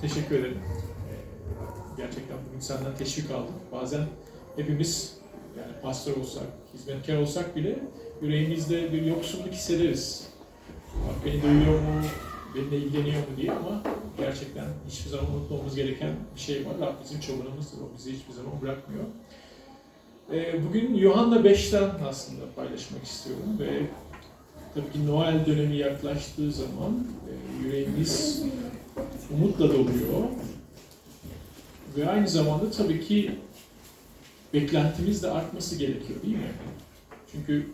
teşekkür ederim. Gerçekten bugün senden teşvik aldım. Bazen hepimiz yani pastör olsak, hizmetkar olsak bile yüreğimizde bir yoksunluk hissederiz. Bak beni duyuyor mu, benimle ilgileniyor mu diye ama gerçekten hiçbir zaman unutmamamız gereken bir şey var. Rab bizim çobanımızdır, o bizi hiçbir zaman bırakmıyor. Ee, Bugün Yuhanna 5'ten aslında paylaşmak istiyorum ve tabii ki Noel dönemi yaklaştığı zaman e, yüreğimiz umutla doluyor. Ve aynı zamanda tabii ki beklentimiz de artması gerekiyor değil mi? Çünkü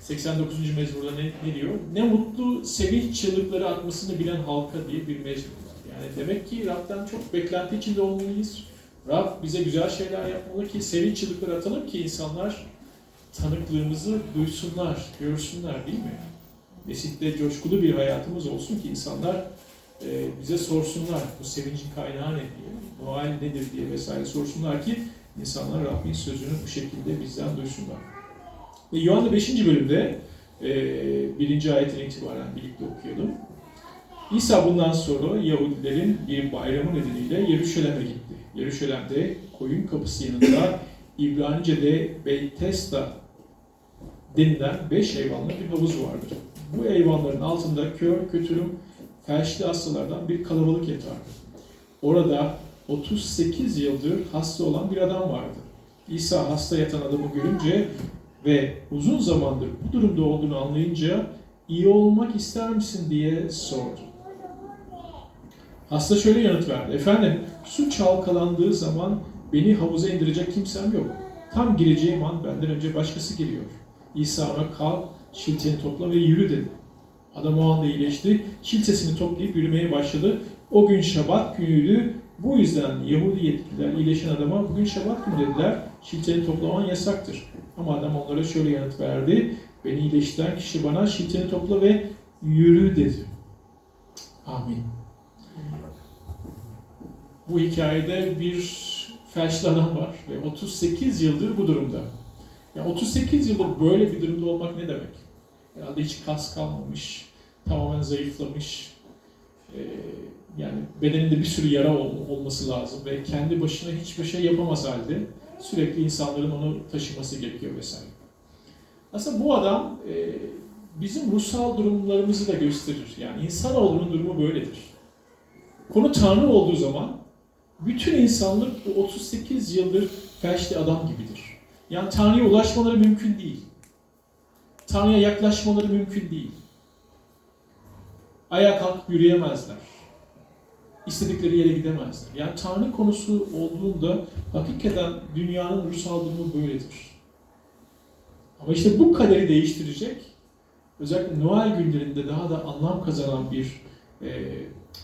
89. mezmurda ne, ne diyor? Ne mutlu sevinç çığlıkları atmasını bilen halka diye bir mezmur var. Yani demek ki Rab'den çok beklenti içinde olmalıyız. Rab bize güzel şeyler yapmalı ki sevinç çığlıkları atalım ki insanlar tanıklığımızı duysunlar, görsünler değil mi? Mesih'te coşkulu bir hayatımız olsun ki insanlar e, bize sorsunlar bu sevincin kaynağı ne diye, Noel nedir diye vesaire sorsunlar ki insanlar Rabbin sözünü bu şekilde bizden duysunlar. Ve Yuhanna 5. bölümde e, birinci ayetten itibaren birlikte okuyalım. İsa bundan sonra Yahudilerin bir bayramı nedeniyle Yeruşalim'e gitti. Yeruşalim'de koyun kapısı yanında İbranice'de Beytesda denilen beş eyvanlı bir havuz vardır. Bu eyvanların altında kör, kötürüm, felçli hastalardan bir kalabalık yatardı. Orada 38 yıldır hasta olan bir adam vardı. İsa hasta yatan adamı görünce ve uzun zamandır bu durumda olduğunu anlayınca iyi olmak ister misin diye sordu. Hasta şöyle yanıt verdi. Efendim su çalkalandığı zaman beni havuza indirecek kimsem yok. Tam gireceğim an benden önce başkası giriyor. İsa ona kalk, şilteni topla ve yürü dedi. Adam o anda iyileşti. Şiltesini toplayıp yürümeye başladı. O gün şabat günüydü. Bu yüzden Yahudi yetkililer iyileşen adama bugün şabat günü dediler. Şilteni toplaman yasaktır. Ama adam onlara şöyle yanıt verdi. Beni iyileştiren kişi bana şilteni topla ve yürü dedi. Amin. Bu hikayede bir felçli adam var ve 38 yıldır bu durumda. Ya 38 yıldır böyle bir durumda olmak ne demek? Herhalde hiç kas kalmamış, tamamen zayıflamış. Ee, yani bedeninde bir sürü yara ol- olması lazım ve kendi başına hiçbir şey yapamaz halde sürekli insanların onu taşıması gerekiyor vesaire. Aslında bu adam e, bizim ruhsal durumlarımızı da gösterir. Yani insanoğlunun durumu böyledir. Konu Tanrı olduğu zaman bütün insanlık bu 38 yıldır felçli adam gibidir. Yani Tanrı'ya ulaşmaları mümkün değil. Tanrı'ya yaklaşmaları mümkün değil. Ayağa kalkıp yürüyemezler. İstedikleri yere gidemezler. Yani Tanrı konusu olduğunda hakikaten dünyanın ruhsal durumu böyledir. Ama işte bu kaderi değiştirecek, özellikle Noel günlerinde daha da anlam kazanan bir e,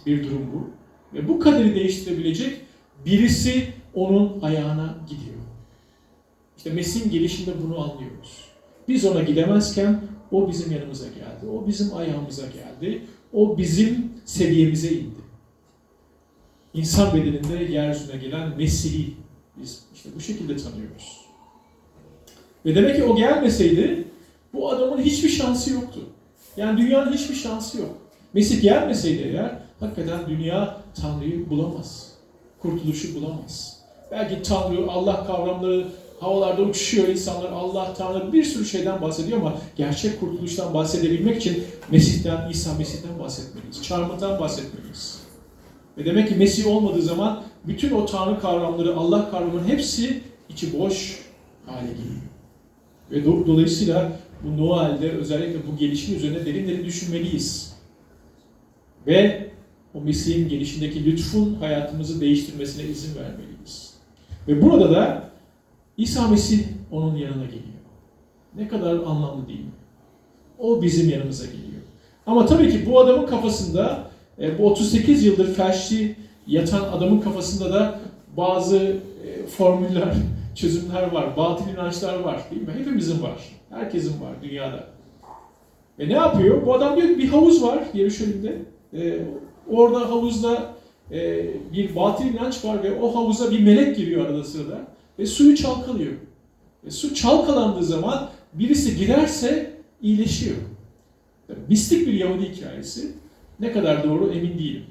bir durum bu. Ve bu kaderi değiştirebilecek birisi onun ayağına gidiyor. İşte Mesih'in gelişinde bunu anlıyoruz. Biz ona gidemezken o bizim yanımıza geldi. O bizim ayağımıza geldi. O bizim seviyemize indi. İnsan bedeninde yeryüzüne gelen Mesih'i biz işte bu şekilde tanıyoruz. Ve demek ki o gelmeseydi bu adamın hiçbir şansı yoktu. Yani dünyanın hiçbir şansı yok. Mesih gelmeseydi eğer hakikaten dünya Tanrı'yı bulamaz. Kurtuluşu bulamaz. Belki Tanrı, Allah kavramları havalarda uçuşuyor, insanlar Allah, Tanrı bir sürü şeyden bahsediyor ama gerçek kurtuluştan bahsedebilmek için Mesih'ten, İsa Mesih'ten bahsetmeliyiz. Çarmıhtan bahsetmeliyiz. Ve demek ki Mesih olmadığı zaman bütün o Tanrı kavramları, Allah kavramının hepsi içi boş hale geliyor. Ve do- dolayısıyla bu Noel'de özellikle bu gelişim üzerine derin derin düşünmeliyiz. Ve o Mesih'in gelişindeki lütfun hayatımızı değiştirmesine izin vermeliyiz. Ve burada da İsa Mesih onun yanına geliyor. Ne kadar anlamlı değil mi? O bizim yanımıza geliyor. Ama tabii ki bu adamın kafasında, e, bu 38 yıldır felçli yatan adamın kafasında da bazı e, formüller, çözümler var, batıl inançlar var değil mi? Hepimizin var, herkesin var dünyada. E ne yapıyor? Bu adam diyor ki bir havuz var Yeruşalim'de. E, orada havuzda e, bir batıl inanç var ve o havuza bir melek giriyor arada sırada ve suyu çalkalıyor. E, su çalkalandığı zaman birisi girerse iyileşiyor. Mistik bir Yahudi hikayesi. Ne kadar doğru emin değilim.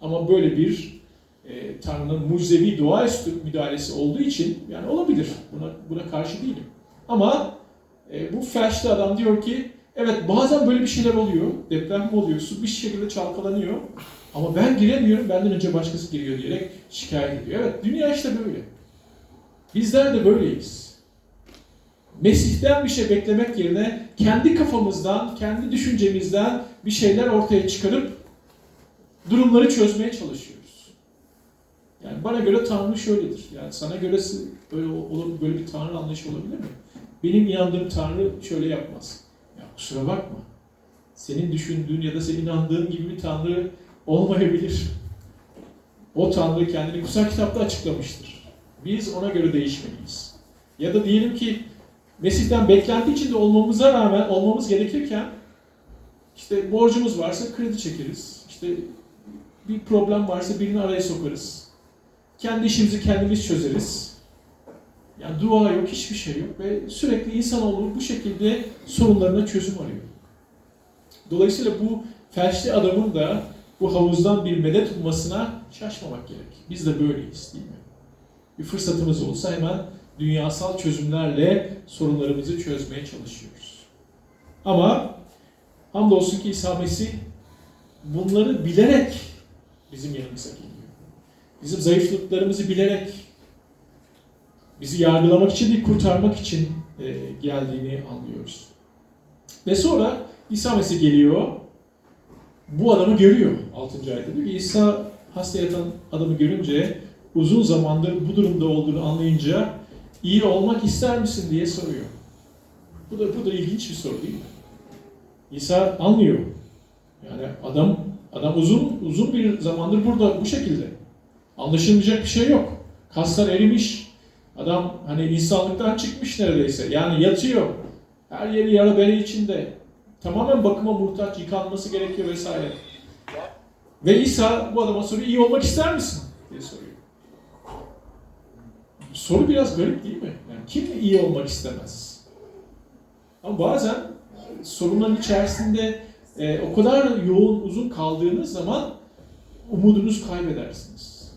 Ama böyle bir e, Tanrı'nın mucizevi doğaüstü müdahalesi olduğu için yani olabilir. Buna, buna karşı değilim. Ama e, bu felçli adam diyor ki evet bazen böyle bir şeyler oluyor. Deprem oluyor, su bir şekilde çalkalanıyor. Ama ben giremiyorum, benden önce başkası giriyor diyerek şikayet ediyor. Evet, dünya işte böyle. Bizler de böyleyiz. Mesih'ten bir şey beklemek yerine kendi kafamızdan, kendi düşüncemizden bir şeyler ortaya çıkarıp durumları çözmeye çalışıyoruz. Yani bana göre Tanrı şöyledir. Yani sana göre böyle olur böyle bir Tanrı anlayışı olabilir mi? Benim inandığım Tanrı şöyle yapmaz. Ya kusura bakma. Senin düşündüğün ya da senin inandığın gibi bir Tanrı olmayabilir. O Tanrı kendini kutsal kitapta açıklamıştır. Biz ona göre değişmeliyiz. Ya da diyelim ki Mesih'ten beklenti içinde olmamıza rağmen olmamız gerekirken işte borcumuz varsa kredi çekeriz. İşte bir problem varsa birini araya sokarız. Kendi işimizi kendimiz çözeriz. Yani dua yok, hiçbir şey yok ve sürekli insanoğlu bu şekilde sorunlarına çözüm arıyor. Dolayısıyla bu felçli adamın da bu havuzdan bir medet ummasına şaşmamak gerek. Biz de böyleyiz değil mi? Bir fırsatımız olsa hemen dünyasal çözümlerle sorunlarımızı çözmeye çalışıyoruz. Ama hamdolsun ki İsa Mesih bunları bilerek bizim yanımıza geliyor. Bizim zayıflıklarımızı bilerek bizi yargılamak için değil, kurtarmak için e, geldiğini anlıyoruz. Ve sonra İsa Mesih geliyor. Bu adamı görüyor 6. ayette. Diyor ki İsa hasta yatan adamı görünce uzun zamandır bu durumda olduğunu anlayınca iyi olmak ister misin diye soruyor. Bu da bu da ilginç bir soru değil mi? İsa anlıyor. Yani adam adam uzun uzun bir zamandır burada bu şekilde. Anlaşılmayacak bir şey yok. Kaslar erimiş. Adam hani insanlıktan çıkmış neredeyse. Yani yatıyor. Her yeri yara bere içinde. Tamamen bakıma muhtaç, yıkanması gerekiyor vesaire. Ve İsa bu adama soruyor, iyi olmak ister misin? diye soruyor. Soru biraz garip değil mi? Yani kim iyi olmak istemez? Ama bazen sorunların içerisinde e, o kadar yoğun, uzun kaldığınız zaman umudunuzu kaybedersiniz.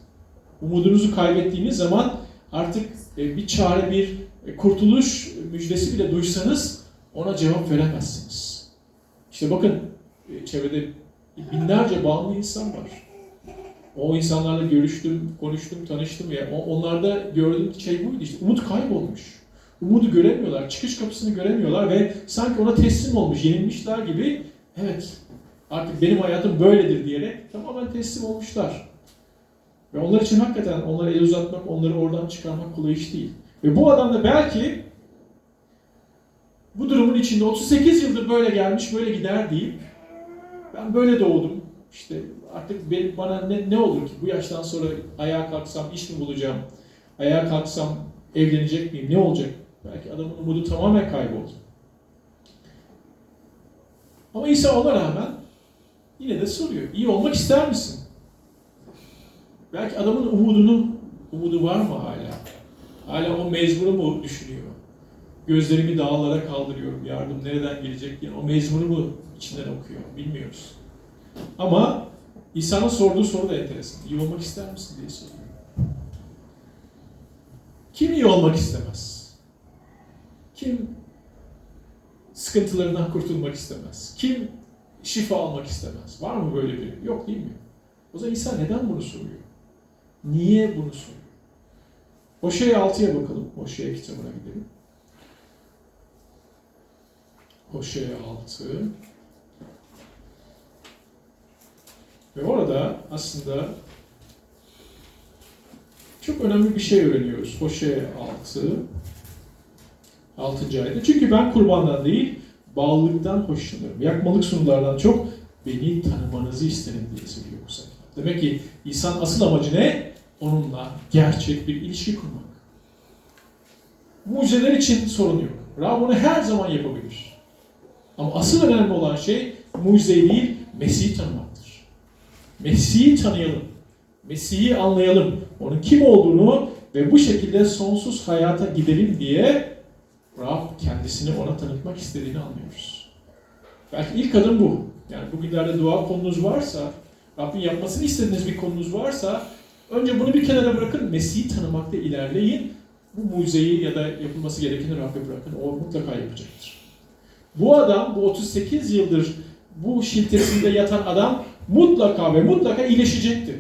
Umudunuzu kaybettiğiniz zaman artık e, bir çare, bir e, kurtuluş müjdesi bile duysanız ona cevap veremezsiniz. İşte bakın e, çevrede binlerce bağımlı insan var. O insanlarla görüştüm, konuştum, tanıştım ya. Onlarda gördüğüm şey buydu işte. Umut kaybolmuş. Umudu göremiyorlar, çıkış kapısını göremiyorlar ve sanki ona teslim olmuş, yenilmişler gibi evet artık benim hayatım böyledir diyerek tamamen teslim olmuşlar. Ve onlar için hakikaten onlara el uzatmak, onları oradan çıkarmak kolay iş değil. Ve bu adam da belki bu durumun içinde 38 yıldır böyle gelmiş, böyle gider deyip ben böyle doğdum. İşte artık benim, bana ne, ne olur ki bu yaştan sonra ayağa kalksam iş mi bulacağım? Ayağa kalksam evlenecek miyim? Ne olacak? Belki adamın umudu tamamen kayboldu. Ama İsa ona rağmen yine de soruyor. İyi olmak ister misin? Belki adamın umudunu, umudu var mı hala? Hala o mezmuru mu düşünüyor? Gözlerimi dağlara kaldırıyorum, yardım nereden gelecek diye o mezmuru mu içinden okuyor? Bilmiyoruz. Ama İsa'nın sorduğu soru da enteresan. İyi olmak ister misin diye soruyor. Kim iyi olmak istemez? Kim sıkıntılarından kurtulmak istemez? Kim şifa almak istemez? Var mı böyle biri? Yok değil mi? O zaman İsa neden bunu soruyor? Niye bunu soruyor? Hoşea 6'ya bakalım. Hoşea kitabına gidelim. Hoşea 6. Ve orada aslında çok önemli bir şey öğreniyoruz. Hoşea 6. 6. ayette. Çünkü ben kurbandan değil, bağlılıktan hoşlanırım. Yakmalık sunulardan çok beni tanımanızı isterim diye söylüyor sefer. Demek ki insan asıl amacı ne? Onunla gerçek bir ilişki kurmak. Mucizeler için sorun yok. Rab bunu her zaman yapabilir. Ama asıl önemli olan şey mucize değil, Mesih'i tanımaktır. Mesih'i tanıyalım. Mesih'i anlayalım. Onun kim olduğunu ve bu şekilde sonsuz hayata gidelim diye Rab kendisini ona tanıtmak istediğini anlıyoruz. Belki ilk adım bu. Yani bugünlerde dua konunuz varsa Rabbin yapmasını istediğiniz bir konunuz varsa önce bunu bir kenara bırakın, Mesih'i tanımakta ilerleyin. Bu mucizeyi ya da yapılması gerekeni Rabbe bırakın. O mutlaka yapacaktır. Bu adam, bu 38 yıldır bu şiltesinde yatan adam mutlaka ve mutlaka iyileşecekti.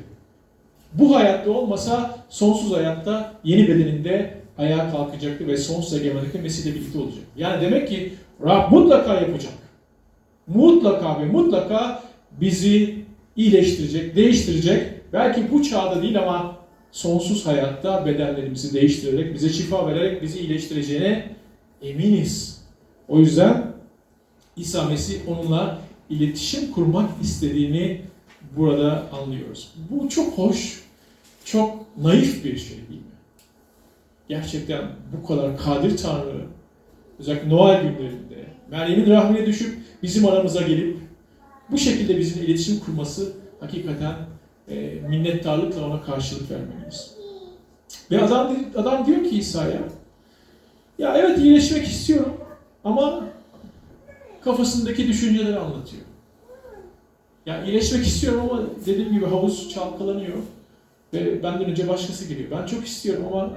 Bu hayatta olmasa sonsuz hayatta yeni bedeninde ayağa kalkacaktı ve sonsuz egemenlikle Mesih'le birlikte olacak. Yani demek ki Rab mutlaka yapacak. Mutlaka ve mutlaka bizi iyileştirecek, değiştirecek. Belki bu çağda değil ama sonsuz hayatta bedenlerimizi değiştirerek, bize şifa vererek bizi iyileştireceğine eminiz. O yüzden İsa Mesih onunla iletişim kurmak istediğini burada anlıyoruz. Bu çok hoş, çok naif bir şey değil mi? Gerçekten bu kadar kadir Tanrı, özellikle Noel günlerinde Meryem'in rahmine düşüp bizim aramıza gelip bu şekilde bizimle iletişim kurması hakikaten e, minnettarlıkla ona karşılık vermeliyiz. Ve adam, adam diyor ki İsa'ya, ya evet iyileşmek istiyorum ama kafasındaki düşünceleri anlatıyor. Ya iyileşmek istiyorum ama dediğim gibi havuz çalkalanıyor ve benden önce başkası geliyor. Ben çok istiyorum ama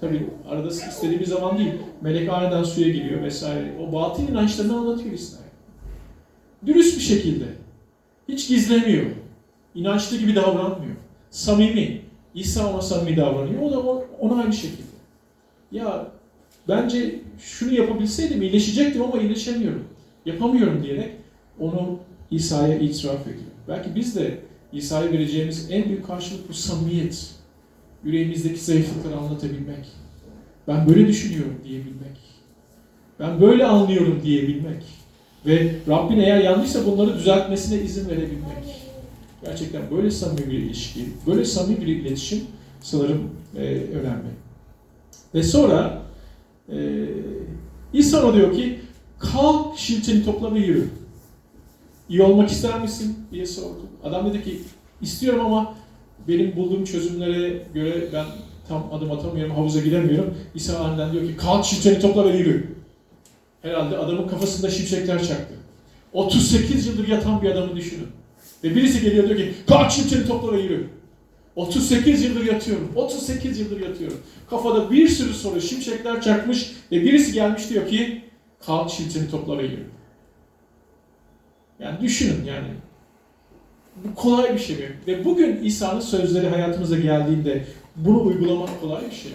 tabii arada istediğimiz zaman değil. Melek aniden suya giriyor vesaire. O batıl inançlarını anlatıyor İsa'ya. Dürüst bir şekilde. Hiç gizlemiyor. İnançlı gibi davranmıyor. Samimi. İsa ona samimi davranıyor. O da ona aynı şekilde. Ya bence şunu yapabilseydim iyileşecektim ama iyileşemiyorum. Yapamıyorum diyerek onu İsa'ya itiraf ediyor. Belki biz de İsa'ya vereceğimiz en büyük karşılık bu samimiyet. Yüreğimizdeki zayıflıkları anlatabilmek. Ben böyle düşünüyorum diyebilmek. Ben böyle anlıyorum diyebilmek. Ve Rabbin eğer yanlışsa bunları düzeltmesine izin verebilmek. Gerçekten böyle samimi bir ilişki, böyle samimi bir iletişim sanırım e, önemli. Ve sonra e, İsa diyor ki kalk şilteni topla ve yürü. İyi olmak ister misin diye sordu. Adam dedi ki istiyorum ama benim bulduğum çözümlere göre ben tam adım atamıyorum, havuza gidemiyorum. İsa aniden diyor ki kalk şilteni topla ve yürü. Herhalde adamın kafasında şimşekler çaktı. 38 yıldır yatan bir adamı düşünün. Ve birisi geliyor diyor ki kalk şilteni topla ve yürü. 38 yıldır yatıyorum. 38 yıldır yatıyorum. Kafada bir sürü soru, şimşekler çakmış ve birisi gelmiş diyor ki kalk şilteni topla ve yürü. Yani düşünün yani. Bu kolay bir şey mi? Ve bugün İsa'nın sözleri hayatımıza geldiğinde bunu uygulamak kolay bir şey?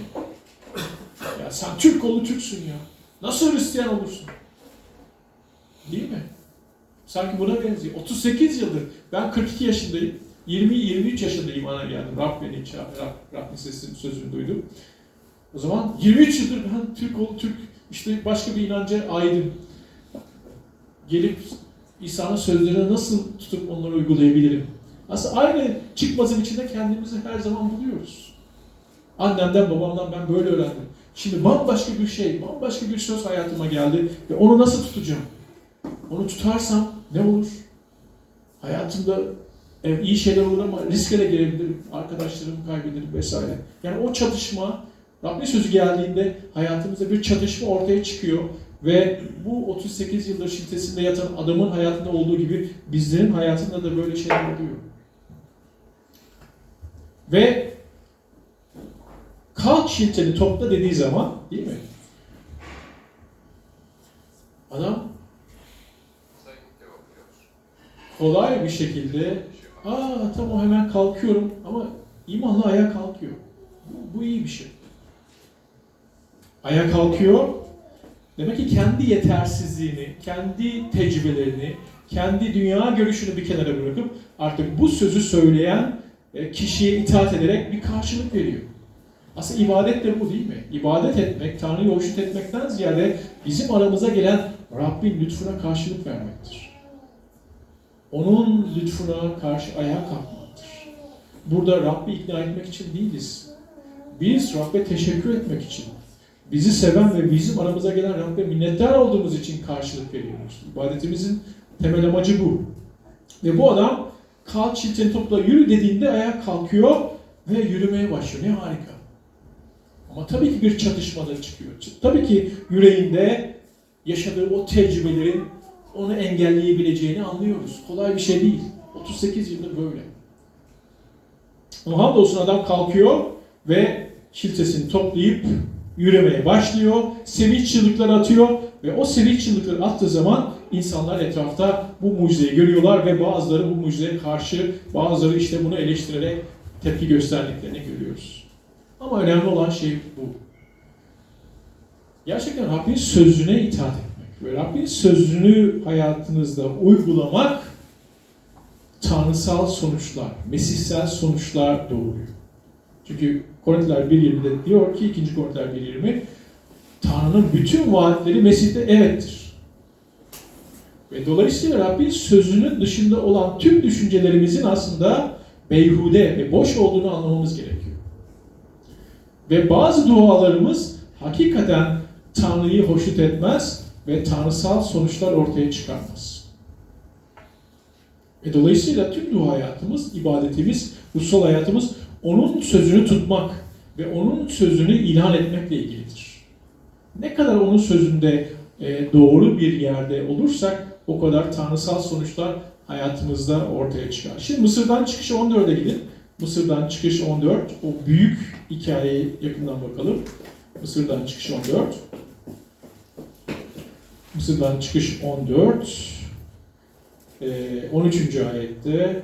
Ya sen Türk oğlu Türksün ya. Nasıl Hristiyan olursun? Değil mi? Sanki buna benziyor. 38 yıldır. Ben 42 yaşındayım. 20-23 yaşında imana geldim. Rab beni çağırdı. Rab, Rabbin sesinin sözünü duydum. O zaman 23 yıldır ben Türk oğlu Türk, işte başka bir inanca aidim. Gelip İsa'nın sözlerini nasıl tutup onları uygulayabilirim? Aslında aynı çıkmazın içinde kendimizi her zaman buluyoruz. Annemden, babamdan ben böyle öğrendim. Şimdi bambaşka bir şey, bambaşka bir söz hayatıma geldi ve onu nasıl tutacağım? Onu tutarsam ne olur? Hayatımda evet, iyi şeyler olur ama riske de girebilirim, arkadaşlarımı kaybederim vesaire. Yani o çatışma, Rabbin sözü geldiğinde hayatımızda bir çatışma ortaya çıkıyor ve bu 38 yıldır şiddetinde yatan adamın hayatında olduğu gibi bizlerin hayatında da böyle şeyler oluyor. Ve kalk şilteni topla dediği zaman değil mi? Adam kolay bir şekilde aa tamam hemen kalkıyorum ama imanla ayağa kalkıyor. Bu, bu iyi bir şey. Ayağa kalkıyor. Demek ki kendi yetersizliğini, kendi tecrübelerini, kendi dünya görüşünü bir kenara bırakıp artık bu sözü söyleyen e, kişiye itaat ederek bir karşılık veriyor. Aslında ibadet de bu değil mi? İbadet etmek, Tanrı'yı hoşnut etmekten ziyade bizim aramıza gelen Rabbin lütfuna karşılık vermektir. Onun lütfuna karşı ayağa kalkmaktır. Burada Rabbi ikna etmek için değiliz. Biz Rabbe teşekkür etmek için, bizi seven ve bizim aramıza gelen Rabbe minnettar olduğumuz için karşılık veriyoruz. İbadetimizin temel amacı bu. Ve bu adam kalk şilteni topla yürü dediğinde ayağa kalkıyor ve yürümeye başlıyor. Ne harika. Ama tabii ki bir çatışmada çıkıyor. Tabii ki yüreğinde yaşadığı o tecrübelerin onu engelleyebileceğini anlıyoruz. Kolay bir şey değil. 38 yıldır böyle. Ama hamdolsun adam kalkıyor ve kilitesini toplayıp yürümeye başlıyor. Sevinç çığlıkları atıyor ve o sevinç çığlıkları attığı zaman insanlar etrafta bu mucizeyi görüyorlar ve bazıları bu mucizeye karşı, bazıları işte bunu eleştirerek tepki gösterdiklerini görüyoruz. Ama önemli olan şey bu. Gerçekten Rabbin sözüne itaat etmek ve Rabbin sözünü hayatınızda uygulamak tanrısal sonuçlar, mesihsel sonuçlar doğuruyor. Çünkü Korintiler 1.20'de diyor ki 2. Korintiler 1.20 Tanrı'nın bütün vaatleri Mesih'te evettir. Ve dolayısıyla Rabbin sözünün dışında olan tüm düşüncelerimizin aslında beyhude ve boş olduğunu anlamamız gerekiyor. Ve bazı dualarımız hakikaten Tanrı'yı hoşnut etmez ve tanrısal sonuçlar ortaya çıkarmaz. Ve dolayısıyla tüm dua hayatımız, ibadetimiz, ruhsal hayatımız onun sözünü tutmak ve onun sözünü ilan etmekle ilgilidir. Ne kadar onun sözünde e, doğru bir yerde olursak o kadar tanrısal sonuçlar hayatımızda ortaya çıkar. Şimdi Mısır'dan çıkış 14'e gidin. Mısır'dan çıkış 14, o büyük hikayeye yakından bakalım. Mısır'dan çıkış 14. Mısır'dan çıkış 14. Ee, 13. ayette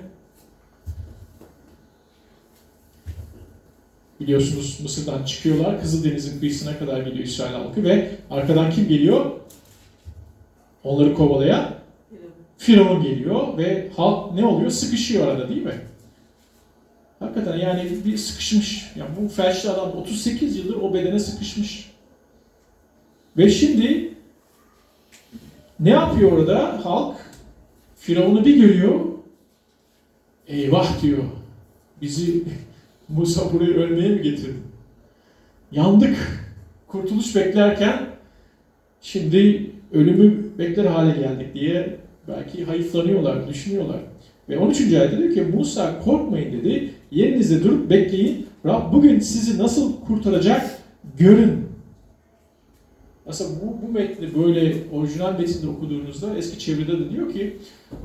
biliyorsunuz Mısır'dan çıkıyorlar. Kızıldeniz'in kıyısına kadar gidiyor İsrail halkı ve arkadan kim geliyor? Onları kovalayan Firavun geliyor ve halk ne oluyor? Sıkışıyor arada değil mi? Hakikaten yani bir sıkışmış. Yani bu felçli adam 38 yıldır o bedene sıkışmış. Ve şimdi ne yapıyor orada halk? Firavun'u bir görüyor. Eyvah diyor. Bizi Musa buraya ölmeye mi getirdin? Yandık. Kurtuluş beklerken şimdi ölümü bekler hale geldik diye belki hayıflanıyorlar, düşünüyorlar. Ve 13. ayette diyor ki Musa korkmayın dedi. Yerinizde durup bekleyin. Rab bugün sizi nasıl kurtaracak görün. Aslında bu, bu metni böyle orijinal metinde okuduğunuzda eski çeviride de diyor ki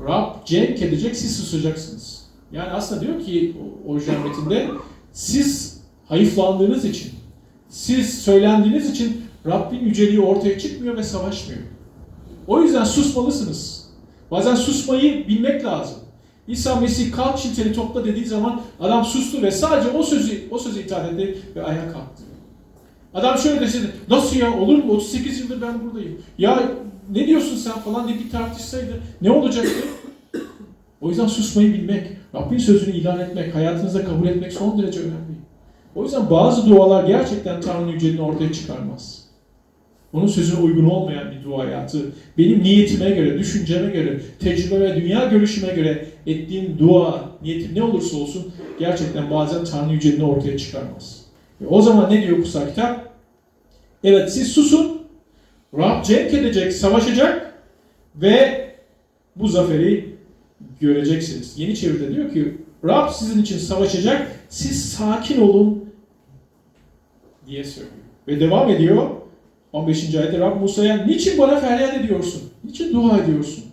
Rab cenk edecek siz susacaksınız. Yani aslında diyor ki orijinal metinde siz hayıflandığınız için, siz söylendiğiniz için Rabbin yüceliği ortaya çıkmıyor ve savaşmıyor. O yüzden susmalısınız. Bazen susmayı bilmek lazım. İsa Mesih kalk şilteni topla dediği zaman adam sustu ve sadece o sözü o sözü itaat etti ve ayağa kalktı. Adam şöyle deseydi, nasıl ya olur mu 38 yıldır ben buradayım. Ya ne diyorsun sen falan diye bir tartışsaydı ne olacaktı? O yüzden susmayı bilmek, Rabbin sözünü ilan etmek, hayatınızda kabul etmek son derece önemli. O yüzden bazı dualar gerçekten Tanrı'nın yüceliğini ortaya çıkarmaz. Onun sözüne uygun olmayan bir dua hayatı, benim niyetime göre, düşünceme göre, tecrübe ve dünya görüşüme göre ettiğim dua, niyetim ne olursa olsun gerçekten bazen Tanrı yüceliğini ortaya çıkarmaz. Ve o zaman ne diyor kutsal kitap? Evet siz susun, Rab cenk edecek, savaşacak ve bu zaferi göreceksiniz. Yeni çeviride diyor ki Rab sizin için savaşacak, siz sakin olun diye söylüyor. Ve devam ediyor. 15. ayette Rab Musa'ya niçin bana feryat ediyorsun? Niçin dua ediyorsun?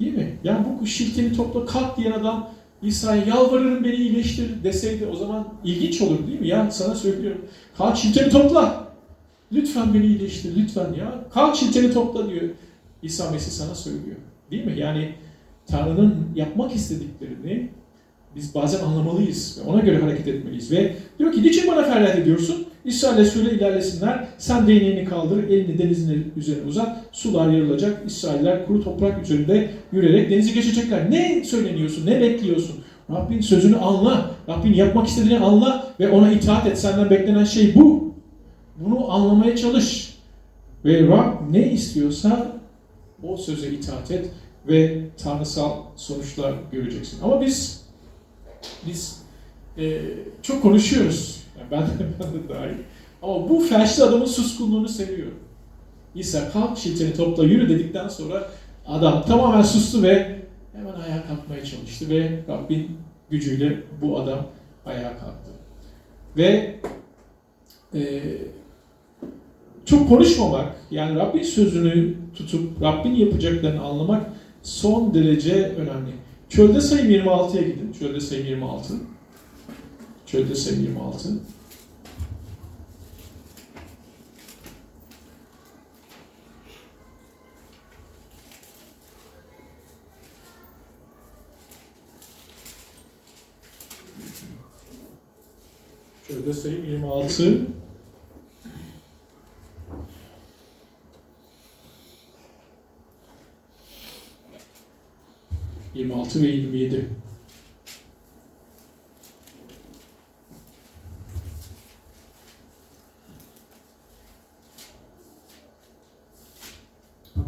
Değil mi? Yani bu şirkeni topla kalk diyen adam İsa'ya yalvarırım beni iyileştir deseydi o zaman ilginç olur değil mi? Ya sana söylüyorum. Kalk şirkeni topla. Lütfen beni iyileştir lütfen ya. Kalk şirkeni topla diyor. İsa Mesih sana söylüyor. Değil mi? Yani Tanrı'nın yapmak istediklerini biz bazen anlamalıyız ve ona göre hareket etmeliyiz. Ve diyor ki niçin bana feryat ediyorsun? İsrail'e söyle ilerlesinler. Sen değneğini kaldır, elini denizin üzerine uzat. Sular yarılacak. İsrailler kuru toprak üzerinde yürüyerek denizi geçecekler. Ne söyleniyorsun? Ne bekliyorsun? Rabbin sözünü anla. Rabbin yapmak istediğini anla ve ona itaat et. Senden beklenen şey bu. Bunu anlamaya çalış. Ve Rab ne istiyorsa o söze itaat et ve tanrısal sonuçlar göreceksin. Ama biz biz e, çok konuşuyoruz. Yani ben, ben de dahil. Ama bu felçli adamın suskunluğunu seviyorum. İsa kalk şilteni topla yürü dedikten sonra adam tamamen sustu ve hemen ayağa kalkmaya çalıştı ve Rabbin gücüyle bu adam ayağa kalktı. Ve e, çok konuşmamak, yani Rabbin sözünü tutup Rabbin yapacaklarını anlamak son derece önemli. Çölde sayım 26'ya gidin. Çölde sayım 26. Çölde sayım 26. Çölde sayım 26. Yirmi altı ve yirmi yedi.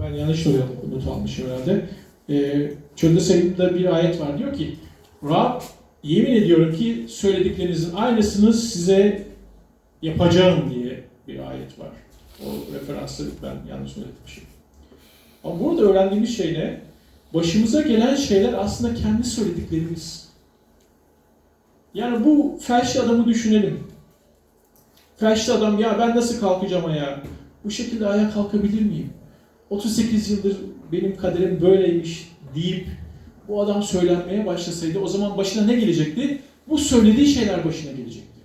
Ben yanlış not almışım herhalde. Ee, çölde sayımda bir ayet var. Diyor ki Rab yemin ediyorum ki söylediklerinizin aynısını size yapacağım diye bir ayet var. O referansı ben yanlış öğretmişim. Ama burada öğrendiğimiz şey ne? Başımıza gelen şeyler aslında kendi söylediklerimiz. Yani bu felçli adamı düşünelim. Felçli adam ya ben nasıl kalkacağım ayağa? Bu şekilde ayağa kalkabilir miyim? 38 yıldır benim kaderim böyleymiş deyip bu adam söylenmeye başlasaydı o zaman başına ne gelecekti? Bu söylediği şeyler başına gelecekti.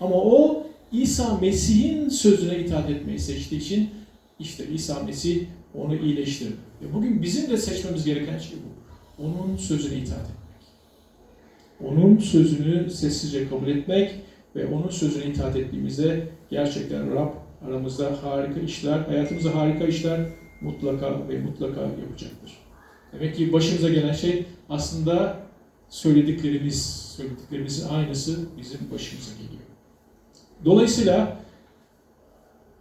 Ama o İsa Mesih'in sözüne itaat etmeyi seçtiği için işte İsa Mesih onu iyileştirdi. Ve bugün bizim de seçmemiz gereken şey bu. Onun sözüne itaat etmek. Onun sözünü sessizce kabul etmek ve onun sözüne itaat ettiğimizde gerçekten Rab aramızda harika işler, hayatımızda harika işler mutlaka ve mutlaka yapacaktır. Demek ki başımıza gelen şey aslında söylediklerimiz, söylediklerimizin aynısı bizim başımıza geliyor. Dolayısıyla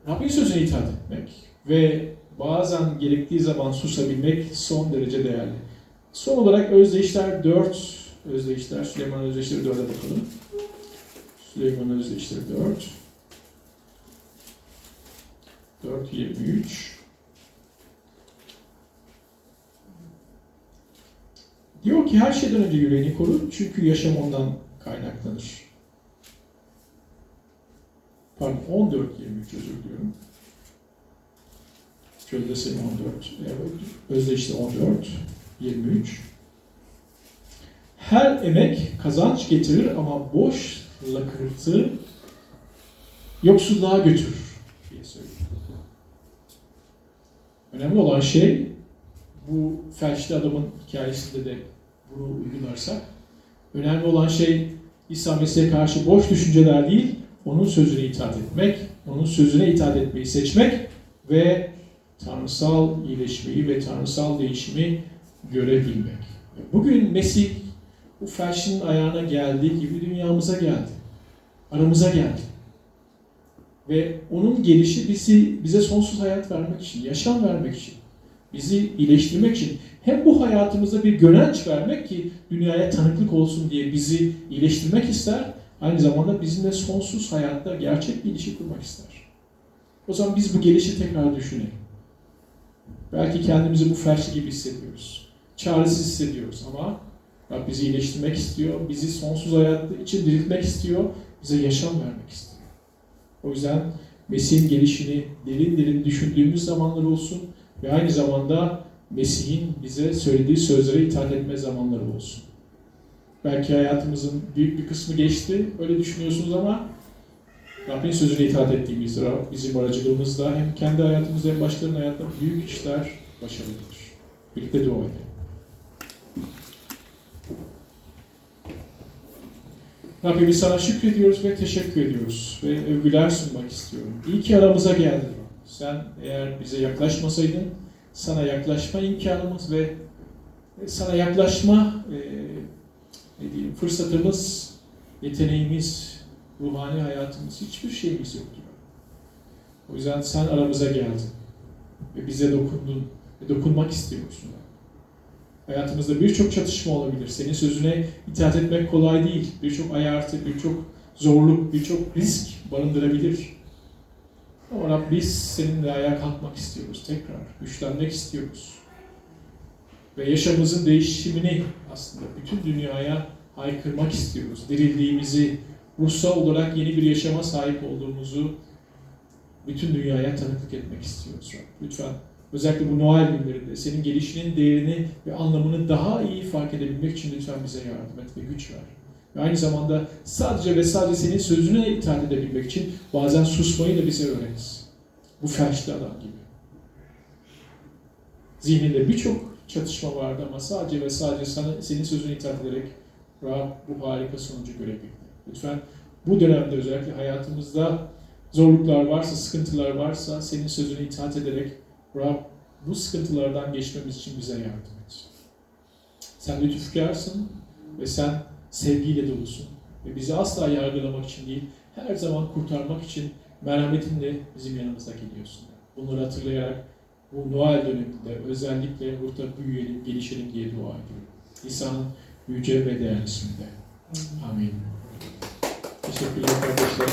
Rabbin sözüne itaat etmek ve bazen gerektiği zaman susabilmek son derece değerli. Son olarak özdeyişler 4, özdeyişler, Süleyman özdeyişleri 4'e bakalım. Süleyman özdeyişleri 4. 4, 23. Diyor ki her şeyden önce yüreğini koru çünkü yaşam ondan kaynaklanır. Pardon 14 23 özür diliyorum. Sayım 14. Evet. Özdeşte 14 23. Her emek kazanç getirir ama boş lakırtı yoksulluğa götürür diye söylüyor. Önemli olan şey bu felçli adamın hikayesinde de bunu uygularsak önemli olan şey İsa Mesih'e karşı boş düşünceler değil, onun sözüne itaat etmek, onun sözüne itaat etmeyi seçmek ve tanrısal iyileşmeyi ve tanrısal değişimi görebilmek. Bugün Mesih bu felçlinin ayağına geldiği gibi dünyamıza geldi. Aramıza geldi. Ve onun gelişi bizi bize sonsuz hayat vermek için, yaşam vermek için, bizi iyileştirmek için hem bu hayatımızda bir gönenç vermek ki dünyaya tanıklık olsun diye bizi iyileştirmek ister, aynı zamanda bizimle sonsuz hayatta gerçek bir ilişki kurmak ister. O zaman biz bu gelişi tekrar düşünelim. Belki kendimizi bu felçli gibi hissediyoruz. Çaresiz hissediyoruz ama Rab bizi iyileştirmek istiyor, bizi sonsuz hayatta için diriltmek istiyor, bize yaşam vermek istiyor. O yüzden Mesih'in gelişini derin derin düşündüğümüz zamanlar olsun ve aynı zamanda Mesih'in bize söylediği sözlere itaat etme zamanları olsun. Belki hayatımızın büyük bir kısmı geçti, öyle düşünüyorsunuz ama Rabbin sözüne itaat ettiğimizde Rab bizim aracılığımızda hem kendi hayatımızda hem başkalarının hayatında büyük işler başarılıdır. Birlikte dua edelim. Rabbimiz sana şükrediyoruz ve teşekkür ediyoruz ve övgüler sunmak istiyorum. İyi ki aramıza geldin. Sen eğer bize yaklaşmasaydın sana yaklaşma imkanımız ve sana yaklaşma e, ne diyeyim, fırsatımız, yeteneğimiz, ruhani hayatımız hiçbir şeyimiz yoktu. O yüzden sen aramıza geldin ve bize dokundun ve dokunmak istiyorsun. Hayatımızda birçok çatışma olabilir. Senin sözüne itaat etmek kolay değil. Birçok ayartı, birçok zorluk, birçok risk barındırabilir. Ama Rab biz seninle ayağa kalkmak istiyoruz tekrar. Güçlenmek istiyoruz. Ve yaşamımızın değişimini aslında bütün dünyaya haykırmak istiyoruz. Dirildiğimizi, ruhsal olarak yeni bir yaşama sahip olduğumuzu bütün dünyaya tanıklık etmek istiyoruz. Lütfen özellikle bu Noel günlerinde senin gelişinin değerini ve anlamını daha iyi fark edebilmek için lütfen bize yardım et ve güç ver. Ve aynı zamanda sadece ve sadece senin sözüne itaat edebilmek için bazen susmayı da bize öğret. Bu felçli adam gibi. Zihninde birçok çatışma vardı ama sadece ve sadece sana, senin sözüne itaat ederek Rab bu harika sonucu görebildi. Lütfen bu dönemde özellikle hayatımızda zorluklar varsa, sıkıntılar varsa senin sözüne itaat ederek Rab bu sıkıntılardan geçmemiz için bize yardım et. Sen lütufkarsın ve sen sevgiyle dolusun. Ve bizi asla yargılamak için değil, her zaman kurtarmak için merhametinle bizim yanımıza geliyorsun. Bunları hatırlayarak bu Noel döneminde özellikle burada büyüyelim, gelişelim diye dua ediyorum. İsa'nın yüce ve değerli isminde. Amin. Teşekkürler kardeşler.